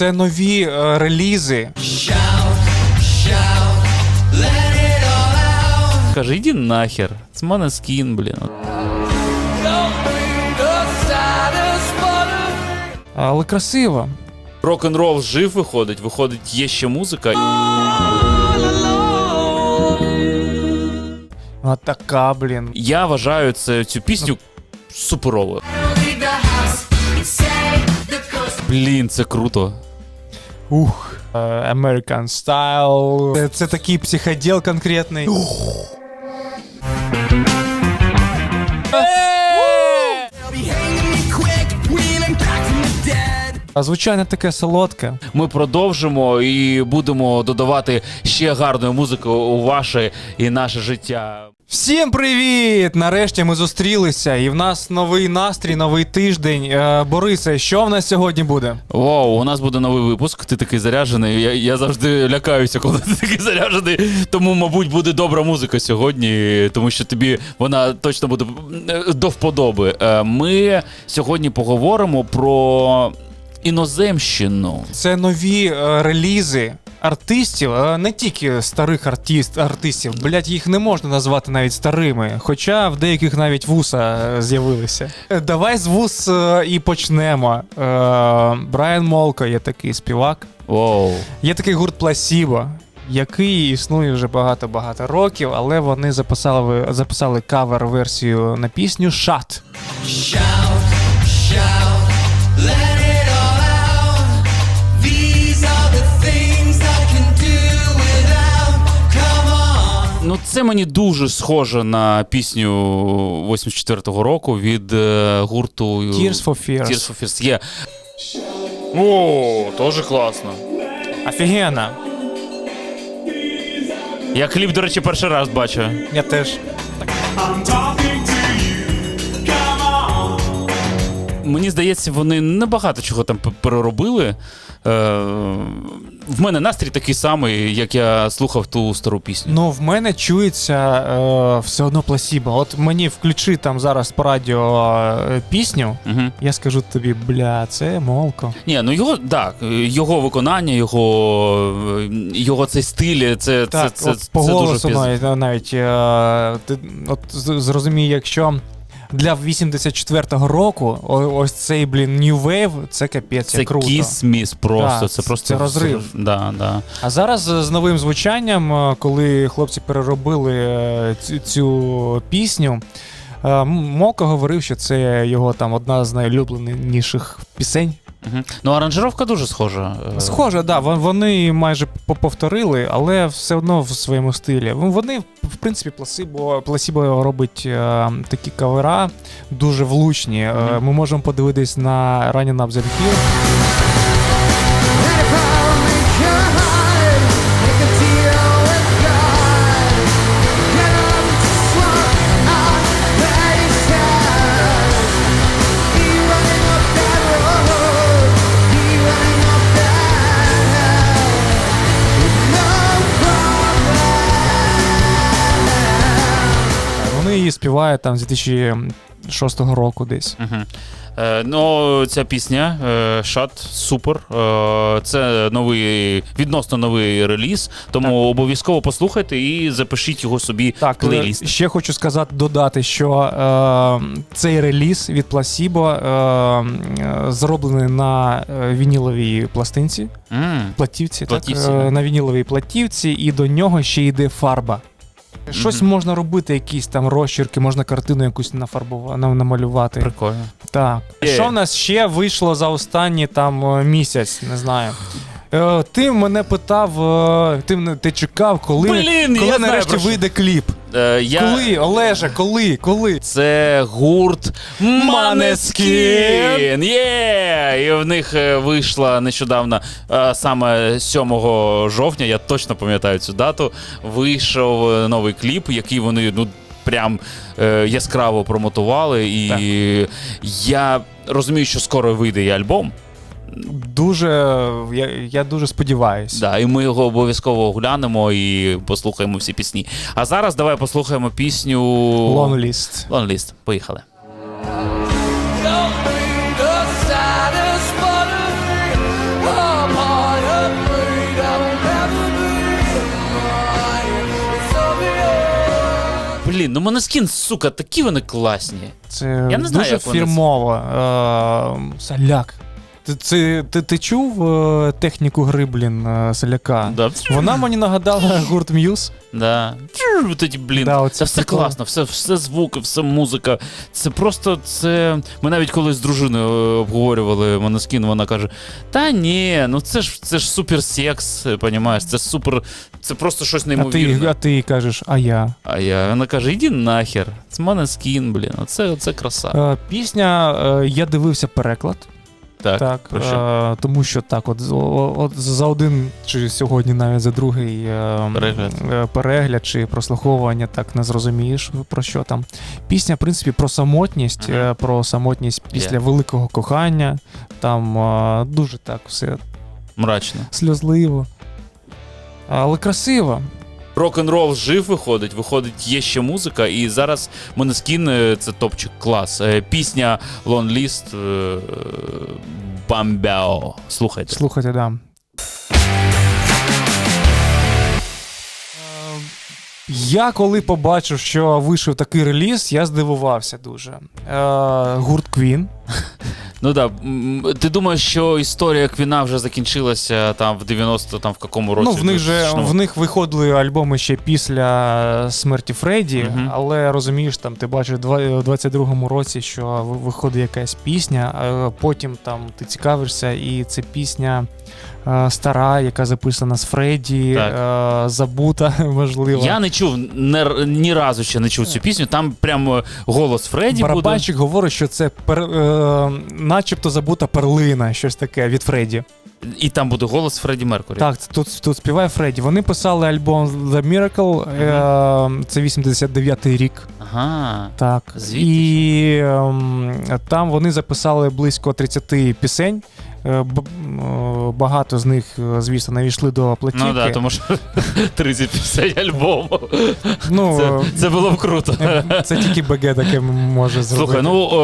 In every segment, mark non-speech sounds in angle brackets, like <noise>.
Це нові е, релізи. Каже, іди нахер. Це мене скін, блін. Але красиво. Рок-н-рол жив виходить, виходить, є ще музика. Вона така, блін. Я вважаю це, цю пісню суперовою. Блін, це круто. Ух. Е, American Style. Це, це такий психоділ конкретний. А звучання таке солодке. Ми продовжимо і будемо додавати ще гарної музики у ваше і наше життя. Всім привіт! Нарешті ми зустрілися, і в нас новий настрій, новий тиждень. Е, Борисе, що в нас сьогодні буде? Вау, у нас буде новий випуск. Ти такий заряджений. Я, я завжди лякаюся, коли ти такий заряджений. Тому, мабуть, буде добра музика сьогодні, тому що тобі вона точно буде е, до вподоби. Е, Ми сьогодні поговоримо про іноземщину. Це нові е, релізи артистів, не тільки старих артист, артистів. Блять, їх не можна назвати навіть старими, хоча в деяких навіть вуса е, з'явилися. Е, Давай з вус е, і почнемо. Е, Брайан Молко є такий співак. Вау. Є такий гурт Пласібо. Який існує вже багато-багато років, але вони записали, записали кавер-версію на пісню Шат. These це мені дуже схоже на пісню 84-го року від е, гурту Tears for Fears. Tears for Fears. Є. О, теж класно. Офігенно. Я кліп, до речі, перший раз бачу. Я теж. Мені здається, вони небагато чого там переробили. Е, в мене настрій такий самий, як я слухав ту стару пісню. Ну, в мене чується е, все одно пласібо. От мені включи там зараз по радіо е, пісню, Угу. я скажу тобі, бля, це молко. Ні, ну його так, його виконання, його, е, його цей стиль, це, Так, це, це, от по це голосу дуже піз... навіть, навіть е, ти, от зрозумій, якщо для 84-го року о- ось цей, блін, New Wave, це капець, Це як круто. кісміс просто. Да, це просто це розрив. Да, да. А зараз з з новим звучанням, е, коли хлопці переробили е, цю, цю пісню, е, М- говорив, що це його там одна з найулюбленіших пісень. Угу. Ну, аранжировка дуже схожа. Схожа, Схоже, да, вон- вони майже по- повторили, але все одно в своєму стилі. Вони, в принципі, пласібо, пласібо робить е, такі кавера дуже влучні. Е, Мгм. Ми можемо подивитись на Running Up the Hill. Її співають там з 2006 року десь. Угу. Е, ну, ця пісня е, Шат супер. Е, це новий, відносно новий реліз, тому обов'язково послухайте і запишіть його собі в плейліст. е, ще хочу сказати, додати, що е, цей реліз від Placebo е, зроблений на вініловій пластинці, М. платівці, Платівці, так, на вініловій платівці, і до нього ще йде фарба. Щось можна робити, якісь там розчірки, можна картину якусь нафарбувати, намалювати. Прикольно. Так. Є. Що в нас ще вийшло за останній там е, місяць, не знаю. Е, ти мене питав, е, ти, мене- ти чекав, коли, Блін, коли я знаю, нарешті про що. вийде кліп. Е, я... Коли, Олеже, коли, коли? Це гурт Манескін. Є! І в них е, вийшла нещодавно, е, саме 7 жовтня, я точно пам'ятаю цю дату. Вийшов е, новий кліп, який вони ну прям е, яскраво промотували. І я розумію, що скоро вийде і альбом. Дуже я я дуже сподіваюся. Да, і ми його обов'язково оглянемо і послухаємо всі пісні. А зараз давай послухаємо пісню Long List. Long List. Поїхали. Блін, ну Моноскін, сука, такі вони класні. Це я не знаю, дуже як фірмово. Е, соляк. Ти, ти, ти, ти чув е, техніку гри, блін, е, соляка? Да. Вона мені нагадала гурт М'юз. Да. Тю, блін, Да, оце це все прикол. класно, все, все звуки, все музика. Це просто це. Ми навіть коли з дружиною е, обговорювали Монескін, вона каже: Та ні, ну це ж це ж супер секс, понімаєш, це супер, це просто щось А ти, а ти кажеш, а я. А я вона каже: іди нахер. Це Монескін, блін, оце, оце краса. Е, пісня, е, я дивився переклад. Так, Так, про що? е, тому що так, от, от за один чи сьогодні навіть за другий е, Перегляд. е, перегляд чи прослуховування, так не зрозумієш про що там. Пісня, в принципі, про самотність, Мгм. е, про самотність після Є. великого кохання. Там е, дуже так все Мрачно. сльозливо. Але красиво. Рок-н-рол жив виходить, виходить, є ще музика, і зараз Монескін е, це топчик клас. Е, Пісня List е, Бамбяо. Слухайте. Слухайте, да. Я коли побачив, що вийшов такий реліз, я здивувався дуже. Е, гурт Queen. Ну да, м, ти думаєш, що історія Квіна вже закінчилася там в 90 там в якому році? Ну, в них же в них виходили альбоми ще після смерті Фредді, Мгм. але розумієш, там ти бачиш два- у 22-му році, що ви- виходить якась пісня, а потім там ти цікавишся, і це пісня е, стара, яка записана з Фредді, е, забута, <laughs> можливо. Я не чув не, ні разу ще не чув цю пісню. Там прямо голос Фредді буде. Говорить, що це пер, е, начебто забута перлина, щось таке від Фредді. І там буде голос Фредді Меркурі. Так, тут, тут співає Фредді. Вони писали альбом The Miracle, е, це 89-й рік. Ага. Так. Звідти І ем, там вони записали близько 30 пісень. Е, м, Багато з них, е, звісно, не війшли до платівки. Ну да, тому що <laughs> 30 пісень альбому. Ну, Це, це було б круто. е, це тільки БГ таке може зробити. Слухай, ну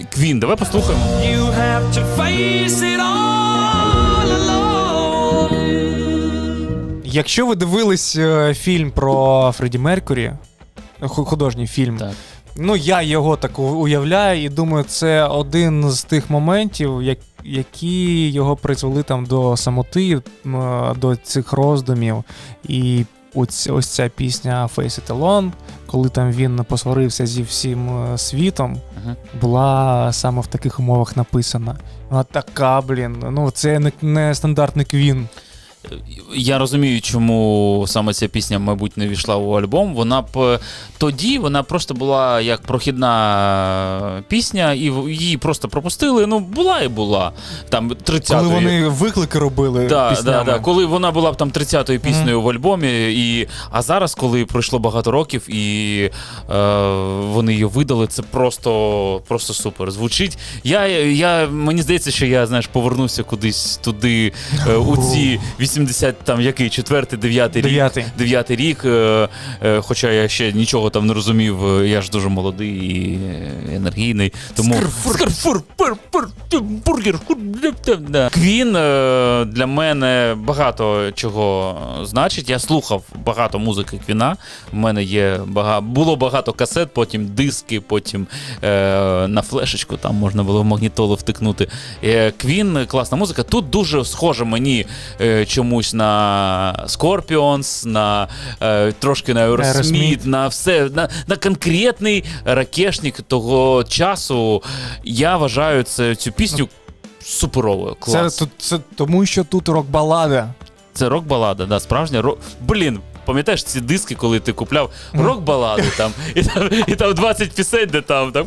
е, Квін, давай послухаємо. You have to face it all alone. Якщо ви дивились е, фільм про Фредді Меркурі, художній фільм, Так. ну я його так уявляю і думаю, це один з тих моментів, як, які його призвели там до самоти, до цих роздумів. І ось, ось ця пісня Face It Alone, коли там він посварився зі всім е, світом, була саме в таких умовах написана. Вона така, блін. Ну, це не, не стандартний квін. Я розумію, чому саме ця пісня, мабуть, не війшла у альбом. Вона б е, тоді вона просто була як прохідна пісня, і її просто пропустили. Ну, була і була. Там 30 Коли вони виклики робили Да, піснями. да, да. Коли вона була б там 30-ю піснею в альбомі, і... а зараз, коли пройшло багато років і е, вони її видали, це просто, просто супер. Звучить. Я, я, мені здається, що я знаєш, повернувся кудись туди, е, у ці 80, там який, 4 9 рік. Дев'ятий. Дев'ятий рік, е, е, хоча я ще нічого там не розумів, е, я ж дуже молодий і е, енергійний. Тому Скарфур, тю, бургер, хур, бля, бля, да. Квін е, для мене багато чого значить. Я слухав багато музики Квіна. У мене є бага... було багато касет, потім диски, потім е, на флешечку там можна було в магнітолу втикнути. Е, Квін класна музика. Тут дуже схоже мені е, чомусь на Scorpions, на е, трошки на Aerosmith, Aerosmith. на все, на, на конкретний ракешник того часу. Я вважаю це, цю пісню суперовою. Клас. Це, це тому, що тут рок-балада. Це рок-балада, да, справжня рок. Блін. Пам'ятаєш ці диски, коли ти купляв рок-балади там, і там, і там 20 пісень, де там там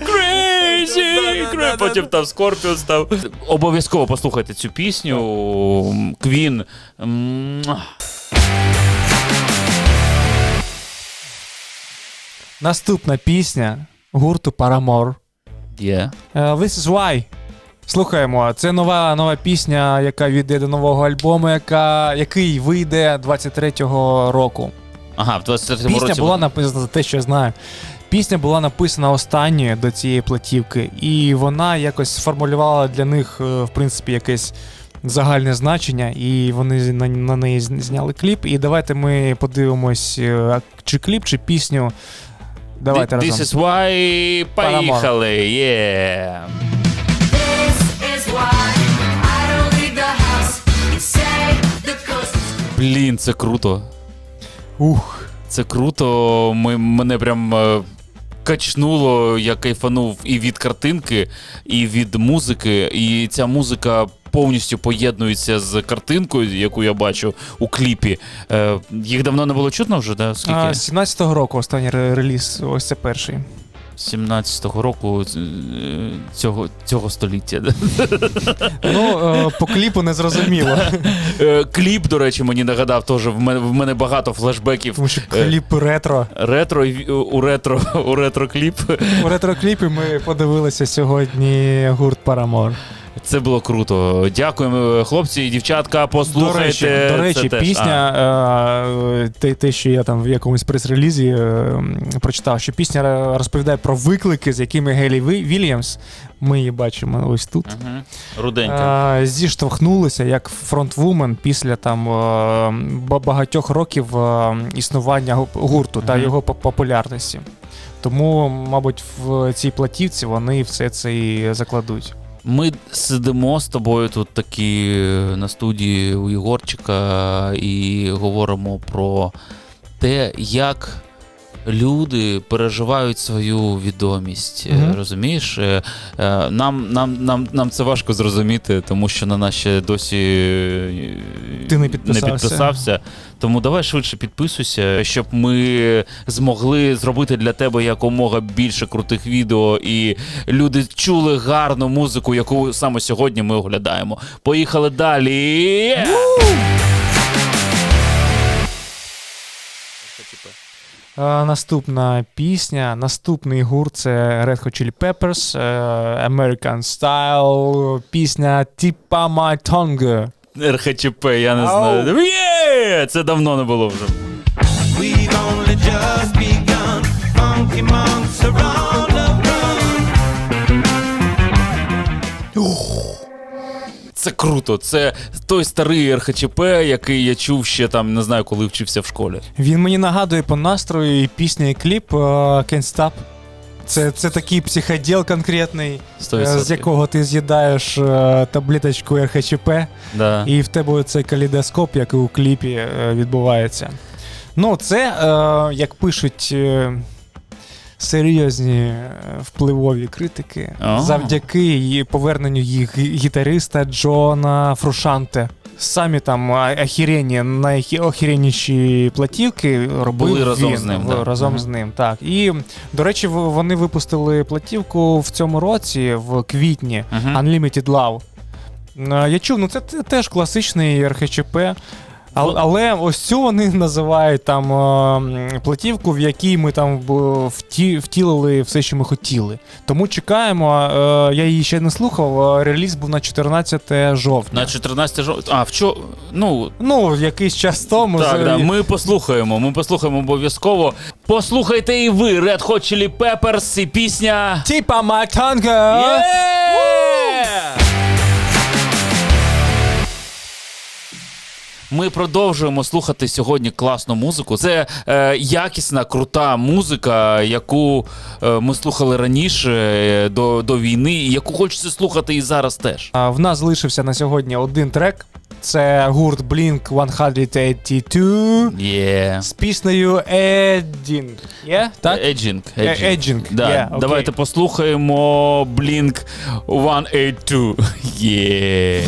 Crazy, потім там Scorpions там. Обов'язково послухайте цю пісню. Квін. Наступна пісня гурту Paramore. Є. Е, This is why. Слухаємо. Це нова, нова пісня, яка війде до нового альбому, яка, який вийде 23-го року. Ага, в 23-му Пісня році. була написана за те, що я знаю. Пісня була написана останньою до цієї платівки, і вона якось сформулювала для них, е, в принципі, якесь загальне значення, і вони на, на неї зняли кліп. І давайте ми подивимось, е, чи кліп, чи пісню Давайте This разом. is why. Поїхали. Yeah. Блін, це круто. Ух. Це круто. Ми, мене прям е, качнуло, я кайфанув і від картинки, і від музики. І ця музика повністю поєднується з картинкою, яку я бачу у кліпі. Е, їх давно не було чутно вже, да? Скільки? А, 17-го року останній ре- реліз, ось це перший. 17-го року е, цього, цього століття. <laughs> Ну, е, по кліпу не зрозуміло. <laughs> Е, Кліп, до речі, мені нагадав теж. В мене, в мене багато флешбеків. Тому що кліп ретро. Ретро у ретро у ретро кліп. У ретро-кліпі ми подивилися сьогодні гурт Paramore. Це було круто. Дякуємо, хлопці і дівчатка. Послухайте. До речі, до речі це пісня, е, те, те, що я там в якомусь прес-релізі е, прочитав, що пісня розповідає про виклики, з якими Гелі Вільямс, ми її бачимо ось тут. Мгм. Руденька. Е, зіштовхнулися як фронтвумен після там е, багатьох років е, існування гу- гурту та його популярності. Тому, мабуть, в цій платівці вони все це і закладуть. Ми сидимо з тобою тут такі на студії у Єгорчика і говоримо про те, як люди переживають свою відомість. Мгм. Розумієш? Е, е, Нам, нам, нам, нам це важко зрозуміти, тому що на нас ще досі Ти не підписався. підписався. Тому давай швидше підписуйся, щоб ми змогли зробити для тебе якомога більше крутих відео, і люди чули гарну музику, яку саме сьогодні ми оглядаємо. Поїхали далі. Наступна пісня, наступний гурт це Red Hot Chili Peppers, е, American Style, пісня Тіпа My Tongue. РХЧП, я не знаю. Є! Це давно не було вже. We've only just begun. Funky monks are on the run. Це круто. Це той старий РХЧП, який я чув ще там, не знаю, коли вчився в школі. Він мені нагадує по настрою і пісня, і кліп е, Can't Stop. Це, це такий психоділ конкретний, Сто е, з якого ти з'їдаєш е, таблеточку РХЧП, Да. і в тебе цей калейдоскоп, як і у кліпі, відбувається. Ну, це, як пишуть серйозні е, впливові критики, А. завдяки її поверненню їх гітариста Джона Фрушанте. Самі там а- охеренні, платівки робив Були разом він, з ним, да. разом Мгм. з ним. Так. І, до речі, вони випустили платівку в цьому році, в квітні, Мгм. Unlimited Love. Я чув, ну це теж класичний РХЧП. А- Але ось цю вони <laughs> називають там е, платівку, в якій ми там б- вті, втілили все, що ми хотіли. Тому чекаємо. е, Я її ще не слухав. е, Реліз був на 14 жовтня. На 14 жовтня. А, в чо? Ну, Ну, якийсь час тому. Так, з- да, ми послухаємо. Ми послухаємо обов'язково. Послухайте і ви Red Hot Chili Peppers і пісня. Типа My Tongue. Ми продовжуємо слухати сьогодні класну музику. Це е, якісна, крута музика, яку е, ми слухали раніше е, до, до війни, і яку хочеться слухати і зараз теж. А, В нас залишився на сьогодні один трек. Це гурт Blink 182 Є. з піснею Edding. Є? Так? Еджінг. Еджінг, Да. є, окей. Давайте послухаємо Blink 182. <laughs> Є.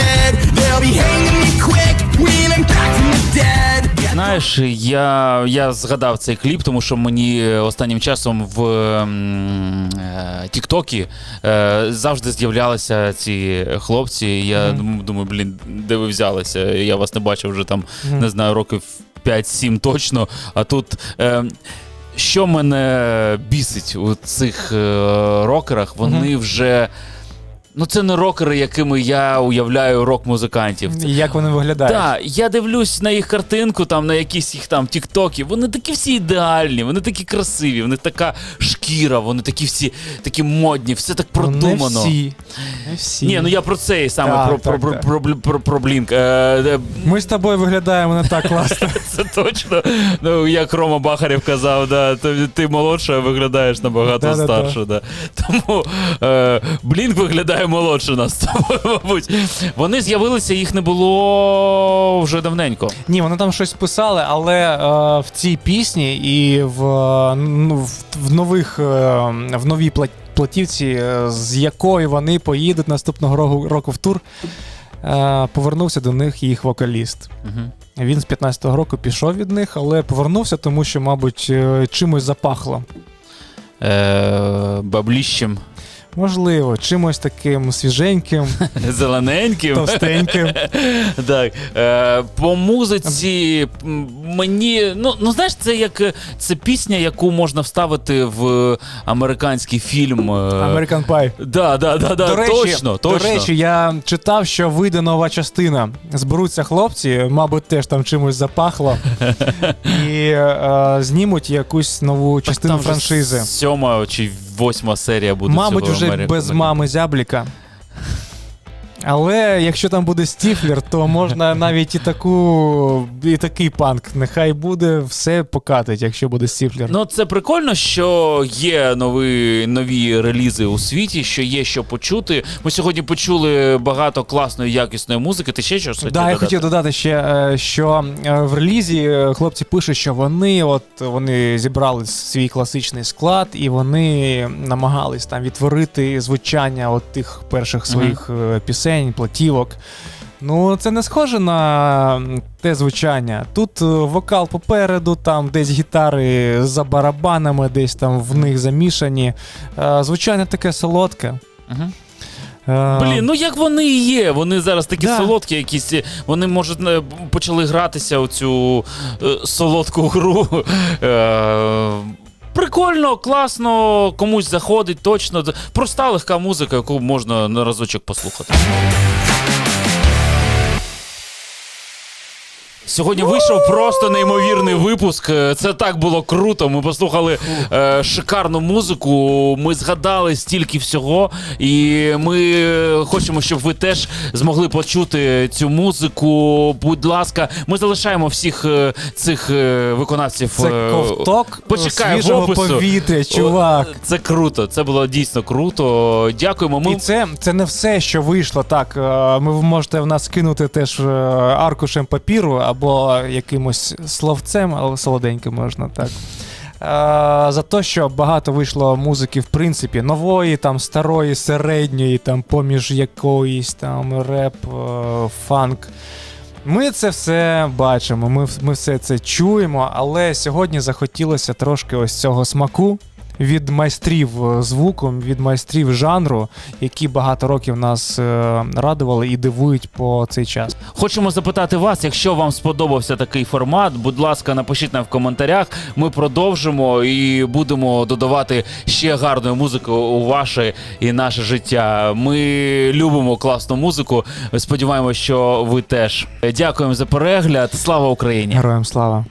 head. They'll be hanging me quick when I'm back from the dead. Знаєш, я, я згадав цей кліп, тому що мені останнім часом в е, Тіктокі е, завжди з'являлися ці хлопці. і Я дум- думаю, блін, де ви взялися? Я вас не бачив вже там, не знаю, років 5-7 точно. А тут. Е, що мене бісить у цих е, рокерах, вони вже Ну це не рокери, якими я уявляю рок-музикантів. Це Як вони виглядають? Так, я дивлюсь на їх картинку, там на якісь їх там тіктоки. Вони такі всі ідеальні, вони такі красиві, в них така шкіра, вони такі всі такі модні, все так Ну, продумано. Не всі. Не всі. Ні, ну я про цей саме Так, про, так, про, так. про, про, про, про Блінк. Е, Ми з тобою виглядаємо не так класно. <laughs> це точно. Ну, як Рома Бахарєв казав, да, ти, ти молодша, виглядаєш набагато Да-да-да. Да. Тому е, Блінк виглядає молодше нас з тобою, <laughs> мабуть. Вони з'явилися, їх не було вже давненько. Ні, вони там щось писали, але е, в цій пісні і в, е, ну, в, в нових е, в новій пла- платівці, е, з якою вони поїдуть наступного року, року в тур. е, Повернувся до них їх вокаліст. Угу. Він з 15-го року пішов від них, але повернувся, тому що, мабуть, е, чимось запахло. Е, бабліщем, Можливо, чимось таким свіженьким, <laughs> зелененьким. товстеньким. <laughs> Так, е, по музиці мені. Ну, ну знаєш, це як це пісня, яку можна вставити в американський фільм. е, American Pie. Да, да, да, да, до, речі, точно, точно. до речі, я читав, що вийде нова частина. Зберуться хлопці, мабуть, теж там чимось запахло. <laughs> І е, знімуть якусь нову Так частину там франшизи. Сьома чи восьма серія буде. Мабуть, цього вже без мами зябліка. Але якщо там буде Стіфлер, то можна навіть і таку, і такий панк. Нехай буде все покатить, якщо буде Стіфлер. Ну, це прикольно, що є нові, нові релізи у світі, що є що почути. Ми сьогодні почули багато класної, якісної музики. Ти ще щось? хотів Да, я хотів додати ще, е, що е, в релізі е, хлопці пишуть, що вони от вони зібрали свій класичний склад, і вони намагались там відтворити звучання от тих перших своїх е, пісень, платівок. Ну, це не схоже на те звучання. Тут е, вокал попереду, там десь гітари за барабанами, десь там в них замішані. Е, Звучання таке солодке. Е, Блін, ну як вони і є. Вони зараз такі Да. солодкі, якісь. Вони, може, почали гратися у цю е, солодку гру. Е, Прикольно, класно, комусь заходить, точно. Проста легка музика, яку можна на разочок послухати. Сьогодні вийшов просто неймовірний випуск. Е, Це так було круто. Ми послухали е, шикарну музику. Ми згадали стільки всього, і ми е, хочемо, щоб ви теж змогли почути цю музику. Будь ласка, ми залишаємо всіх е, цих е, виконавців. Це е, ковток почекай, свіжого опису. повітря, чувак. О, Це круто, це було дійсно круто. Дякуємо. Ми І це, це не все, що вийшло. Так, е, ви можете в нас кинути теж е, аркушем папіру або якимось словцем, але солоденьким можна так. За те, що багато вийшло музики, в принципі, нової, там, старої, середньої, там, поміж якоїсь там реп, е, фанк. Ми це все бачимо, ми, ми все це чуємо, але сьогодні захотілося трошки ось цього смаку від майстрів е, звуку, від майстрів жанру, які багато років нас е, радували і дивують по цей час. Хочемо запитати вас, якщо вам сподобався такий формат, будь ласка, напишіть нам в коментарях. Ми продовжимо і будемо додавати ще гарної музики у ваше і наше життя. Ми любимо класну музику. Сподіваємося, що ви теж. Дякуємо за перегляд. Слава Україні! Героям слава!